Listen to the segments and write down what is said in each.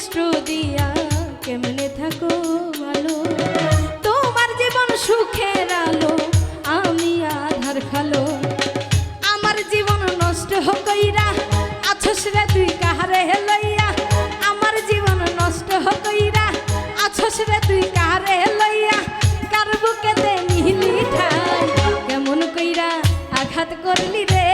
কষ্ট দিয়া কেমনে থাকো ভালো? তোমার জীবন সুখের আলো, আমি আধার খালো। আমার জীবন নষ্ট হকইরা আছস রে তুই কাহারে হেলইয়া আমার জীবন নষ্ট হকইরা আছস রে তুই কাহারে হেলইয়া কার বুকেতে নিহিলি ঠাই? কেমন কইরা আঘাত করলি রে?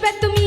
bet to